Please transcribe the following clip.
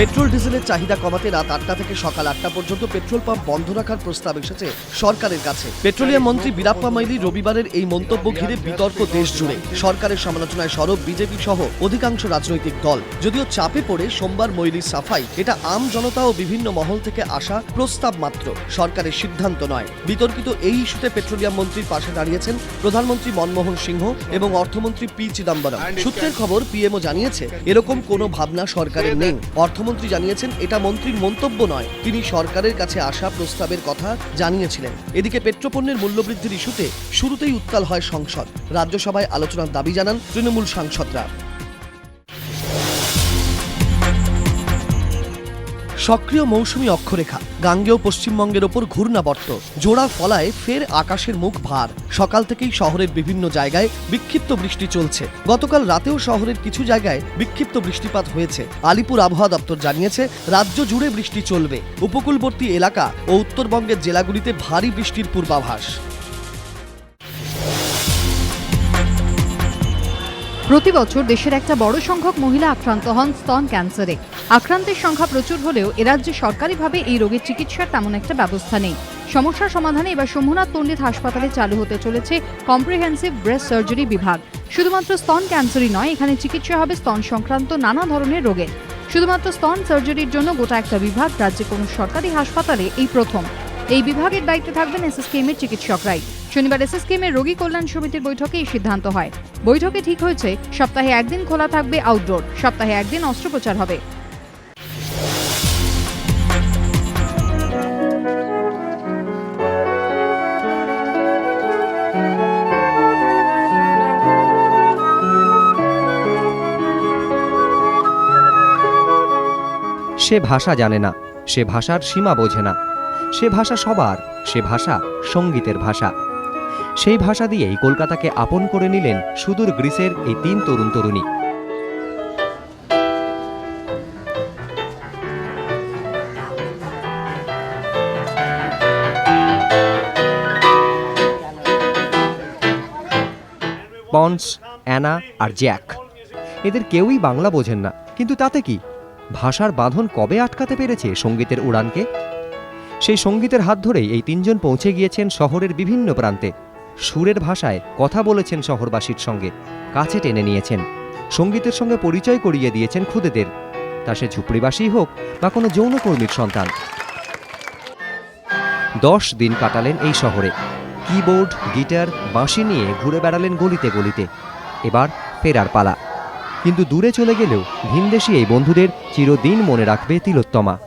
Petrol ডিজেলের চাহিদা কমাতে রাত আটটা থেকে সকাল আটটা পর্যন্ত পেট্রোল পাম্প বন্ধ রাখার প্রস্তাব এসেছে সরকারের কাছে। পেট্রোলিয়াম মন্ত্রী বীরাপ্পা মাইলি রবিবারের এই মন্তব্য ঘিরে বিতর্ক দেশ জুড়ে। সরকারের সমালোচনায় সরব বিজেপি সহ অধিকাংশ রাজনৈতিক দল। যদিও চাপে পড়ে সোমবার মৈলির সাফাই, এটা আম জনতা ও বিভিন্ন মহল থেকে আসা প্রস্তাব মাত্র। সরকারের সিদ্ধান্ত নয়। বিতর্কিত এই ইস্যুতে পেট্রোলিয়াম মন্ত্রীর পাশে দাঁড়িয়েছেন প্রধানমন্ত্রী মনমোহন সিংহ এবং অর্থমন্ত্রী পি চিদম্বরম। সূত্রের খবর পিএমও জানিয়েছে, এরকম কোনো ভাবনা সরকারের নেই। অর্থমন্ত্রী জানিয়েছেন, এটা মন্ত্রীর মন্তব্য নয়। তিনি সরকারের কাছে আসা প্রস্তাবের কথা জানিয়েছিলেন। এদিকে পেট্রোপণ্যের মূল্যবৃদ্ধির ইস্যুতে শুরুতেই উত্তাল হয় সংসদ। রাজ্যসভায় আলোচনার দাবি জানান তৃণমূল সাংসদরা। সক্রিয় মৌসুমি অক্ষরেখা, গাঙ্গেয় পশ্চিমবঙ্গের ওপর ঘূর্ণাবর্ত, জোড়া ফলায় ফের আকাশের মুখ ভার। সকাল থেকেই শহরের বিভিন্ন জায়গায় বিক্ষিপ্ত বৃষ্টি চলছে। গতকাল রাতেও শহরের কিছু জায়গায় বিক্ষিপ্ত বৃষ্টিপাত হয়েছে। আলিপুর আবহাওয়া দপ্তর জানিয়েছে, রাজ্য জুড়ে বৃষ্টি চলবে। উপকূলবর্তী এলাকা ও উত্তরবঙ্গের জেলাগুলিতে ভারী বৃষ্টির পূর্বাভাস। প্রতি বছর দেশের একটা বড় সংখ্যক মহিলা আক্রান্ত হন স্তন ক্যান্সারে। আক্রান্তের সংখ্যা প্রচুর হলেও এ রাজ্যে সরকারিভাবে এই রোগের চিকিৎসার তেমন একটা ব্যবস্থা নেই। সমস্যার সমাধানে এবার সোমনাথ পণ্ডিত হাসপাতালে চালু হতে চলেছে কম্প্রিহেন্সিভ ব্রেস্ট সার্জারি বিভাগ। শুধুমাত্র স্তন ক্যান্সারই নয়, এখানে চিকিৎসা হবে স্তন সংক্রান্ত নানা ধরনের রোগের শুধুমাত্র স্তন সার্জারির জন্য গোটা একটা বিভাগ, রাজ্যে কোনো সরকারি হাসপাতালে এই প্রথম। এই বিভাগের দায়িত্বে থাকবেন এসএসকেএমের চিকিৎসকরাই। শনিবার এসএসকেএমের রোগী কল্যাণ সমিতির বৈঠকে এই সিদ্ধান্ত হয়। বৈঠকে ঠিক হয়েছে, সপ্তাহে একদিন খোলা থাকবে আউটডোর সপ্তাহে একদিন অস্ত্রোপচার হবে। সে ভাষা জানে না, সে ভাষার সীমা বোঝে না। সে ভাষা সবার, সে ভাষা সঙ্গীতের ভাষা। সেই ভাষা দিয়েই কলকাতাকে আপন করে নিলেন সুদূর গ্রিসের এই তিন তরুণ তরুণী। পন্স, অ্যানা আর জ্যাক। এদের কেউই বাংলা বোঝেন না। কিন্তু তাতে কি? ভাষার বাঁধন কবে আটকাতে পেরেছে সঙ্গীতের উড়ানকে? সেই সঙ্গীতের হাত ধরেই এই তিনজন পৌঁছে গিয়েছেন শহরের বিভিন্ন প্রান্তে। সুরের ভাষায় কথা বলেছেন শহরবাসীর সঙ্গে, কাছে টেনে নিয়েছেন। সঙ্গীতের সঙ্গে পরিচয় করিয়ে দিয়েছেন খুদেদের। তা সে ঝুপড়িবাসী হোক বা কোনো যৌনকর্মীর সন্তান। দশ দিন কাটালেন এই শহরে। কিবোর্ড, গিটার, বাঁশি নিয়ে ঘুরে বেড়ালেন গলিতে গলিতে। এবার ফেরার পালা। কিন্তু দূরে চলে গেলেও ভিনদেশি এই বন্ধুদের চিরদিন মনে রাখবে তিলোত্তমা।